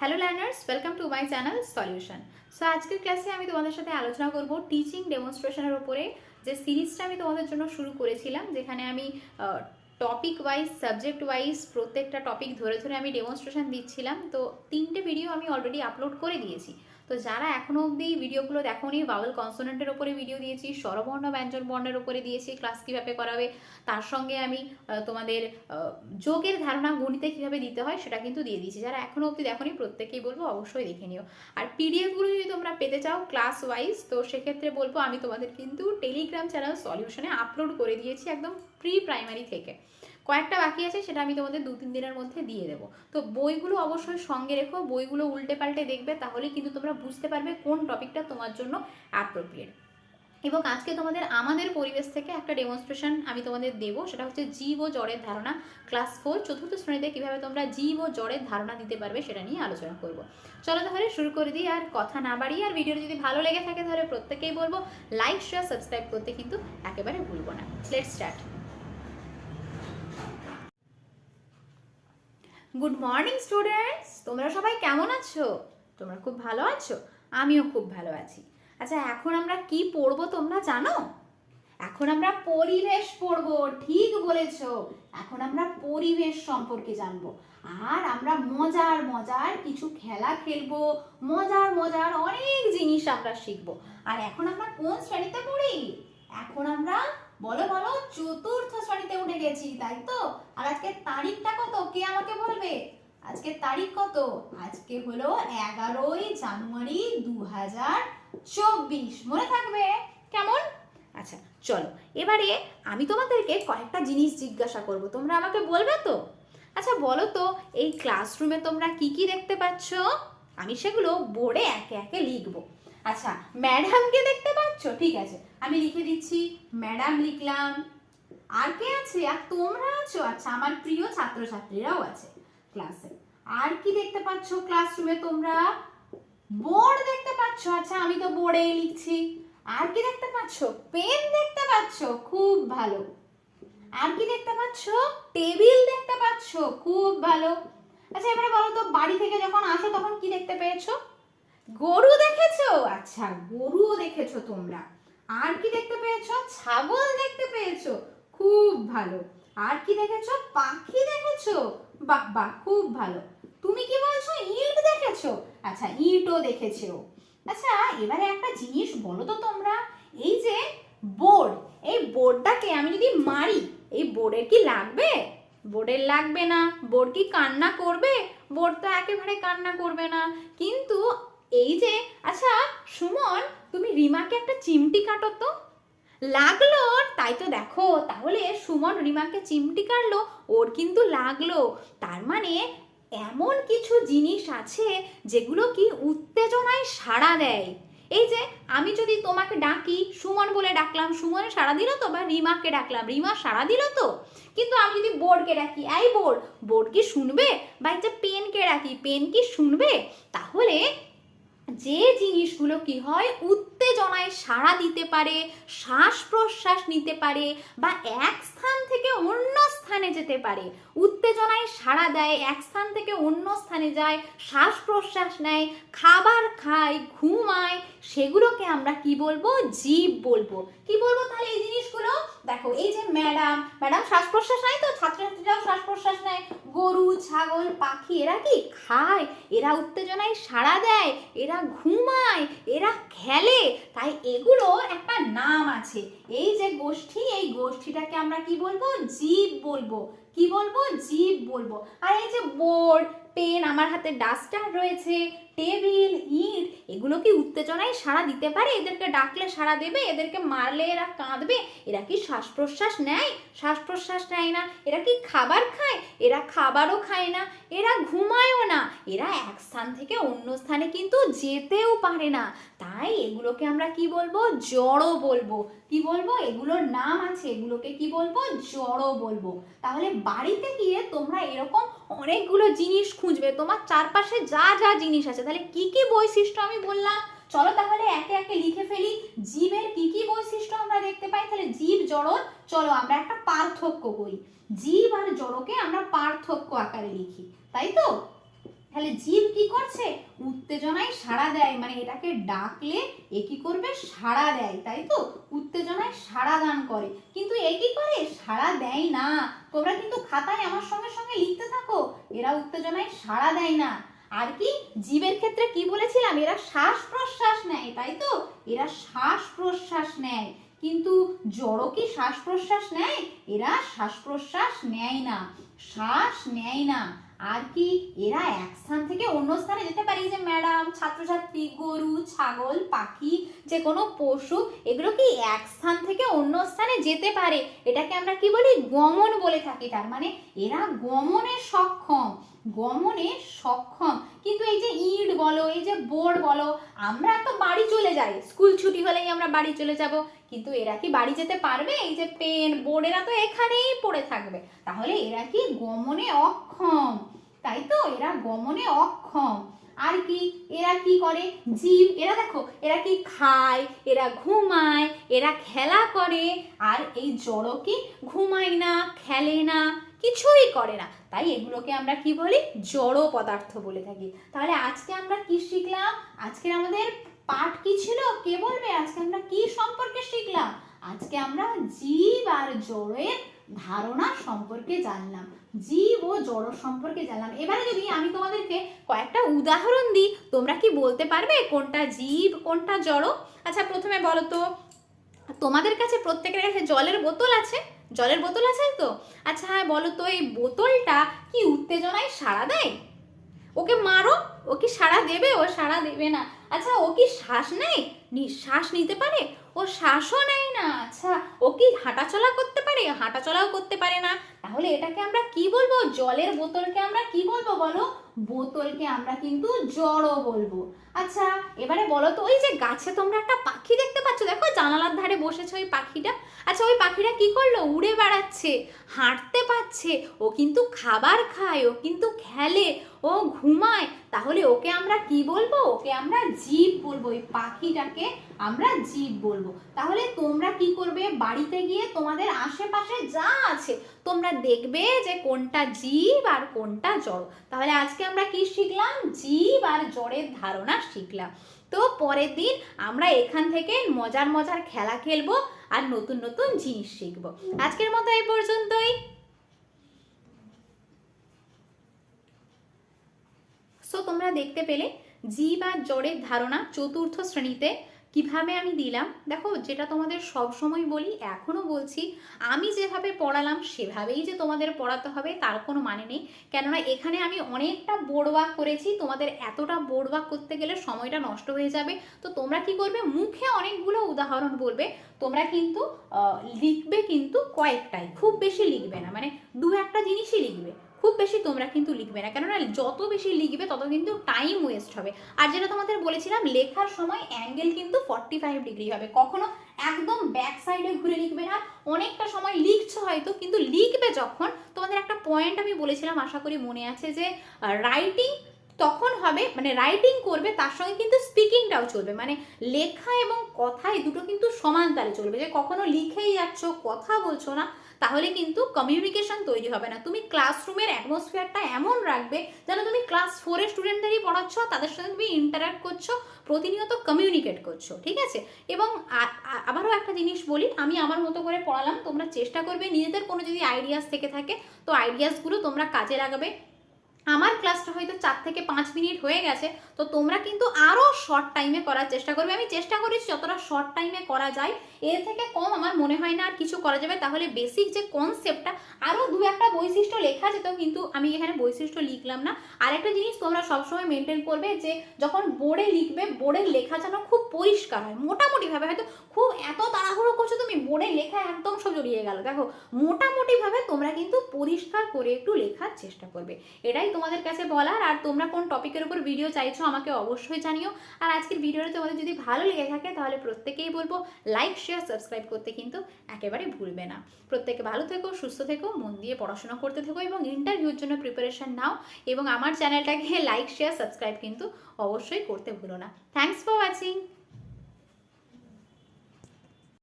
Hello learners welcome to my channel solution so আজকের ক্লাসে আমি তোমাদের সাথে আলোচনা করব টিচিং ডেমনস্ট্রেশনের ওপরে যে সিরিজটা আমি তোমাদের জন্য শুরু করেছিলাম, যেখানে আমি টপিক ওয়াইজ সাবজেক্ট ওয়াইজ প্রত্যেকটা টপিক ধরে ধরে আমি ডেমনস্ট্রেশন দিচ্ছিলাম। তো তিনটে ভিডিও আমি অলরেডি আপলোড করে দিয়েছি। তো যারা এখনও অবধি ভিডিওগুলো দেখোনি, বাউল কনসোনেন্টের ওপরে ভিডিও দিয়েছি, স্বরবর্ণ ব্যঞ্জন বর্ণের ওপরে দিয়েছি ক্লাস কীভাবে করাবে, তার সঙ্গে আমি তোমাদের যোগের ধারণা গণিতে কীভাবে দিতে হয় সেটা কিন্তু দিয়ে দিয়েছি। যারা এখনও অবধি দেখোনি প্রত্যেকেই বলব অবশ্যই দেখে নিও। আর পিডিএফগুলো যদি তোমরা পেতে চাও ক্লাস ওয়াইজ তো সেক্ষেত্রে বলব আমি তোমাদের কিন্তু টেলিগ্রাম চ্যানেল সলিউশনে আপলোড করে দিয়েছি একদম প্রি প্রাইমারি থেকে। কয়েকটা বাকি আছে, সেটা আমি তোমাদের দু তিন দিনের মধ্যে দিয়ে দেবো। তো বইগুলো অবশ্যই সঙ্গে রেখো, বইগুলো উল্টে পাল্টে দেখবে তাহলে কিন্তু তোমরা বুঝতে পারবে কোন টপিকটা তোমার জন্য অ্যাপ্রোপ্রিয়েট এবং আজকে তোমাদের আমাদের পরিবেশ থেকে একটা ডেমনস্ট্রেশন আমি তোমাদের দেবো, সেটা হচ্ছে জীব ও জড়ের ধারণা ক্লাস ফোর চতুর্থ শ্রেণীতে কীভাবে তোমরা জীব ও জড়ের ধারণা দিতে পারবে সেটা নিয়ে আলোচনা করব। চলো তাহলে শুরু করে দিই, আর কথা না বাড়িয়ে, আর ভিডিওটা যদি ভালো লেগে থাকে তাহলে প্রত্যেকেই বলব লাইক শেয়ার সাবস্ক্রাইব করতে কিন্তু একেবারে ভুলবো না। Let start good morning students তোমরা সবাই কেমন আছো? তোমরা খুব ভালো আছো? আমিও খুব ভালো আছি। আচ্ছা এখন আমরা কি পড়ব তোমরা জানো? এখন আমরা পরিবেশ পড়ব, ঠিক বলেছ। এখন আমরা পরিবেশ সম্পর্কে জানব। আর আমরা মজার মজার কিছু খেলা খেলব। মজার মজার অনেক জিনিস আমরা শিখব। আর এখন আমরা কোন শ্রেণীতে পড়ি? এখন আমরা বলো বলো, চতুর্থ শ্রেণীতে উঠে গেছি, তাই তো? আর আজকে তারিখটা কত? কে আমাকে বলবে? আজকে তারিখ কত? আজকে হলো এগারোই জানুয়ারি দু হাজার চব্বিশ। মনে থাকবে? কেমন? আচ্ছা চলো, এবারে আমি তোমাদেরকে কয়েকটা জিনিস জিজ্ঞাসা করব। তোমরা আমাকে বলবে তো? আচ্ছা বলো তো, এই ক্লাসরুমে তোমরা কি কি দেখতে পাচ্ছ? আমি সেগুলো বোর্ডে একে একে লিখব। আচ্ছা ম্যাডামকে দেখতে পাচ্ছ? ঠিক আছে, আমি লিখে দিচ্ছি ম্যাডাম লিখলাম। আর কে আছে? আর তোমরা আছো? আচ্ছা আমার প্রিয় ছাত্রছাত্রীরাও আছে ক্লাসে আর কি দেখতে পাচ্ছ ক্লাসরুমে তোমরা? বোর্ড দেখতে পাচ্ছ? আচ্ছা আমি তো বোর্ডেই লিখছি। আর কি দেখতে পাচ্ছ? পেন দেখতে পাচ্ছ? খুব ভালো। আর কি দেখতে পাচ্ছ? টেবিল দেখতে পাচ্ছ? খুব ভালো। আচ্ছা এবারে বলো তো, বাড়ি থেকে যখন আসো, তখন কি দেখতে পেয়েছ? গরু দেখেছ? আচ্ছা গরুও দেখেছ তোমরা। আর কি দেখতে পেয়েছ? ছাগল দেখতে পেয়েছ। খুব ভালো। আর কি দেখেছ? পাখি দেখেছ? বাহ বাহ, খুব ভালো। তুমি কি বলছো? ইট দেখেছ? আচ্ছা ইটও দেখেছ। আচ্ছা এবারে একটা জিনিস বলো তো তোমরা। এই যে বোর্ড এই বোর্ডটাকে আমি যদি মারি, এই বোর্ডের কি লাগবে? বোর্ডের লাগবে না। বোর্ড কি কান্না করবে? বোর্ড তো একেবারে কান্না করবে না। কিন্তু এই যে আচ্ছা সুমন, তুমি রিমাকে একটা চিমটি কাটো তো। লাগল তাই তো দেখো। তাহলে সুমন রিমাকে চিমটি কাটলো, ওর কিন্তু লাগল। তার মানে এমন কিছু জিনিস আছে যেগুলো কি উত্তেজনায় সাড়া দেয়। এই যে, আমি যদি তোমাকে ডাকি, সুমন বলে ডাকলাম, সুমনে সাড়া দিল তো বা রিমাকে ডাকলাম, রিমা সাড়া দিল তো? কিন্তু আমি যদি বোর্ডকে ডাকি, এই বোর্ড বোর্ড কি শুনবে? বা যে পেনকে ডাকি, পেন কি শুনবে? তাহলে যে জিনিসগুলো কি হয়, উত্তেজনায় সাড়া দিতে পারে, শ্বাস প্রশ্বাস নিতে পারে বা এক স্থান থেকে অন্য স্থানে যেতে পারে। উত্তেজনায় সাড়া দেয়, এক স্থান থেকে অন্য স্থানে যায় শ্বাস প্রশ্বাস নেয়, খাবার খায়, ঘুমায়। সেগুলোকে আমরা কি বলব? জীব বলব। কি বলব তাহলে এই জিনিসগুলো? দেখো, এই যে ম্যাডাম ম্যাডাম শ্বাস প্রশ্বাস নেয় তো? ছাত্রছাত্রীরাও শ্বাস প্রশ্বাস নেয়। গরু, ছাগল, পাখি, এরা কি খায়? এরা উত্তেজনায় সাড়া দেয়, এরা ঘুমায়, এরা খেলে। তাই এগুলো একটা নাম আছে। এই যে গোষ্ঠী, এই গোষ্ঠীটাকে আমরা কি বলব? জীব বলব। কি বলব? জীব বলব। আর এই যে বোর্ড, পেন, আমার হাতে ডাস্টার রয়েছে, টেবিল, ইট এগুলো কি উত্তেজনায় সাড়া দিতে পারে? এদেরকে ডাকলে সাড়া দেবে, এদেরকে মারলে এরা কাঁদবে। এরা কি শ্বাস প্রশ্বাস নেয়? শ্বাস প্রশ্বাস নেয় না। এরা কি খাবার খায়? এরা খাবারও খায় না। এরা ঘুমায়ও না। এরা এক স্থান থেকে অন্য স্থানে কিন্তু যেতেও পারে না। তাই এগুলোকে আমরা কি বলব? জড়ো বলব। কি বলব? এগুলোর নাম আছে। এগুলোকে কি বলব? জড়ো বলব। তাহলে বাড়িতে গিয়ে তোমরা এরকম অনেকগুলো জিনিস খুঁজবে। তোমার চারপাশে যা যা জিনিস আছে। তাহলে কি কি বৈশিষ্ট্য আমি বললাম। চলো তাহলে একে একে লিখে ফেলি। জীবের কি কি বৈশিষ্ট্য আমরা দেখতে পাই? তাহলে জীব জড় চলো আমরা একটা পার্থক্য করি। জীব আর জড়কে আমরা পার্থক্য আকারে লিখি, তাই তো? তাহলে জীব কি করছে? উত্তেজনায় সাড়া দেয় মানে এটাকে ডাকলে এ কি করবে? সাড়া দেয়, তাই তো? উত্তেজনায় সাড়া দান করে। কিন্তু এ কি করে? সাড়া দেয় না। তোমরা কিন্তু খাতায় আমার সঙ্গে সঙ্গে লিখতে থাকো। এরা উত্তেজনায় সাড়া দেয় না। আর কি, জীবের ক্ষেত্রে কি বলেছিলাম? এরা শ্বাস প্রশ্বাস নেয়, তাই তো? এরা শ্বাস প্রশ্বাস নেয়। কিন্তু জড় কি শ্বাস প্রশ্বাস নেয়? এরা শ্বাস প্রশ্বাস নেয় না। শ্বাস নেয় না। আর কি, এরা এক স্থান থেকে অন্য স্থানে যেতে পারে। যে ম্যাডাম, ছাত্রছাত্রী, গরু, ছাগল, পাখি, যে কোনো পশু, এগুলো কি এক স্থান থেকে অন্য স্থানে যেতে পারে? এটাকে আমরা কি বলি? গমন বলে থাকি। তার মানে এরা গমনে সক্ষম। গমনে সক্ষম। কিন্তু এই যে ইট বলো, এই যে বোর্ড বলো, আমরা তো বাড়ি চলে যাই। স্কুল ছুটি হলেই আমরা বাড়ি চলে যাব। কিন্তু এরা কি বাড়ি যেতে পারবে? এই যে পেন বোর্ড এরা তো এখানেই পড়ে থাকবে। তাহলে এরা কি গমনে অক্ষম? তাই তো, এরা গমনে অক্ষম। আর কি? এরা কি করে? জীব এরা দেখো, এরা কি খায়? এরা ঘুমায়, এরা খেলা করে। আর এই জড় কি? ঘুমায় না, খেলে না, কিছুই করে না। তাই এগুলোকে আমরা কি বলি? জড় পদার্থ বলে থাকি। তাহলে আজকে আমরা কি শিখলাম? আজকে আমাদের পাঠ কি ছিল? কে বলবে? আজকে আমরা কি সম্পর্কে শিখলাম? আজকে আমরা জীব আর জড়ের ধারণা সম্পর্কে জানলাম, জীব ও জড় সম্পর্কে জানলাম। এবারে যদি আমি তোমাদেরকে কয়েকটা উদাহরণ দিই, তোমরা কি বলতে পারবে কোনটা জীব, কোনটা জড়? আচ্ছা প্রথমে বলো তো, তোমাদের কাছে প্রত্যেকের কাছে জলের বোতল আছে? জলের বোতল আছে তো? আচ্ছা হ্যাঁ বলো তো, এই বোতলটা কি উত্তেজনায় সাড়া দেয়? ওকে মারো ও কি সাড়া দেবে, ও সাড়া দেবে না। আচ্ছা ও কি শ্বাস নেয়? নিঃশ্বাস নিতে পারে? ও শ্বাসও নেয় না। আচ্ছা ও কি হাঁটাচলা করতে পারে? হাঁটাচলাও করতে পারে না। তাহলে এটাকে আমরা কি বলব? জলের বোতলকে আমরা কি বলব বলো? বোতলকে আমরা কিন্তু জড়ো বলব। আচ্ছা এবারে বলো তো, ওই যে গাছে তোমরা একটা পাখি দেখতে জানালার ধারে বসেছে ওই পাখিটা। আচ্ছা ওই পাখিটা কি করল? উড়ে বেড়াচ্ছে, হাঁটতে পারছে, ও কিন্তু খাবার খায়, ও কিন্তু খেলে, ও ঘুমায়। তাহলে ওকে আমরা কি বলব? ওকে আমরা জীব বলব, ওই পাখিটাকে আমরা জীব বলব। তাহলে তোমরা কি করবে? বাড়িতে গিয়ে তোমাদের আশেপাশে যা আছে, তোমরা দেখবে যে কোনটা জীব আর কোনটা জড়। তাহলে আজকে আমরা কি শিখলাম? জীব আর জড়ের ধারণা শিখলাম। তো পরের দিন আমরা এখান থেকে মজার মজার খেলা খেলব আর নতুন নতুন জিনিস শিখব। আজকের মতো এই পর্যন্তই। সো তোমরা দেখতে পেলে, জীব আর জড়ের ধারণা চতুর্থ শ্রেণীতে কীভাবে আমি দিলাম? দেখো, যেটা তোমাদের সব সময় বলি এখনও বলছি, আমি যেভাবে পড়ালাম, সেভাবেই যে তোমাদের পড়াতে হবে, তার কোনো মানে নেই। কেননা, এখানে আমি অনেকটা বোর্ড ওয়ার্ক করেছি, তোমাদের এতটা বোর্ড ওয়ার্ক করতে গেলে সময়টা নষ্ট হয়ে যাবে। তো তোমরা কি করবে? মুখে অনেকগুলো উদাহরণ বলবে, তোমরা কিন্তু লিখবে কিন্তু কয়েকটাই, খুব বেশি লিখবে না। মানে দু একটা জিনিসই লিখবে। খুব বেশি তোমরা কিন্তু লিখবে না। কেননা যত বেশি লিখবে, তত কিন্তু টাইম ওয়েস্ট হবে। আর যেটা তোমাদের বলেছিলাম, লেখার সময় অ্যাঙ্গেল কিন্তু ফর্টি ফাইভ ডিগ্রি হবে। কখনো একদম ব্যাক সাইডে ঘুরে লিখবে না। অনেকটা সময় লিখছো হয়তো, কিন্তু লিখবে যখন। তোমাদের একটা পয়েন্ট আমি বলেছিলাম, আশা করি মনে আছে যে রাইটিং তখন হবে মানে রাইটিং করবে, তার সঙ্গে কিন্তু স্পিকিংটাও চলবে। মানে লেখা এবং কথায় দুটো কিন্তু সমান তালে চলবে। যে কখনো লিখেই যাচ্ছ, কথা বলছো না, তাহলে কিন্তু কমিউনিকেশন তৈরি হবে না। তুমি ক্লাসরুমের অ্যাটমসফিয়ারটা এমন রাখবে যেন তুমি ক্লাস ফোরের স্টুডেন্টদেরই পড়াচ্ছ, তাদের সঙ্গে তুমি ইন্টারাক্ট করছ, প্রতিনিয়ত কমিউনিকেট করছ, ঠিক আছে? এবং আবারও একটা জিনিস বলি, আমি আমার মতো করে পড়ালাম, তোমরা চেষ্টা করবে, নিজেদের কোনো যদি আইডিয়াস থেকে থাকে, তো আইডিয়াসগুলো তোমরা কাজে লাগাবে। আমার ক্লাসটা হয়তো চার থেকে পাঁচ মিনিট হয়ে গেছে, তো তোমরা কিন্তু আরও শর্ট টাইমে করার চেষ্টা করবে। আমি চেষ্টা করেছি যতটা শর্ট টাইমে করা যায়, এর থেকে কম আমার মনে হয় না আর কিছু করা যাবে। তাহলে বেসিক যে কনসেপ্টটা আরও দু একটা বৈশিষ্ট্য লেখা যেত, কিন্তু আমি এখানে বৈশিষ্ট্য লিখলাম না। আর একটা জিনিস তোমরা সবসময় মেনটেন করবে যে, যখন বোর্ডে লিখবে বোর্ডের লেখা যেন খুব পরিষ্কার হয়। মোটামুটিভাবে হয়তো খুব এত তাড়াহুড়ো করছ তুমি বোর্ডে লেখা একদম সব জড়িয়ে গেল। দেখো, মোটামুটিভাবে তোমরা কিন্তু পরিষ্কার করে একটু লেখার চেষ্টা করবে। এটাই তোমাদের কাছে বলার, আর তোমরা কোন টপিকের উপর ভিডিও চাইছো আমাকে অবশ্যই জানিও। আর আজকের ভিডিওটা তোমাদের যদি ভালো লেগে থাকে, তাহলে প্রত্যেকেই বলব লাইক শেয়ার সাবস্ক্রাইব করতে কিন্তু একেবারে ভুলবে না। প্রত্যেকে ভালো থেকো, সুস্থ থেকো, মন দিয়ে পড়াশোনা করতে থেকো এবং ইন্টারভিউর জন্য প্রিপারেশন নাও। এবং আমার চ্যানেলটাকে লাইক শেয়ার সাবস্ক্রাইব কিন্তু অবশ্যই করতে ভুলো না। Thanks for watching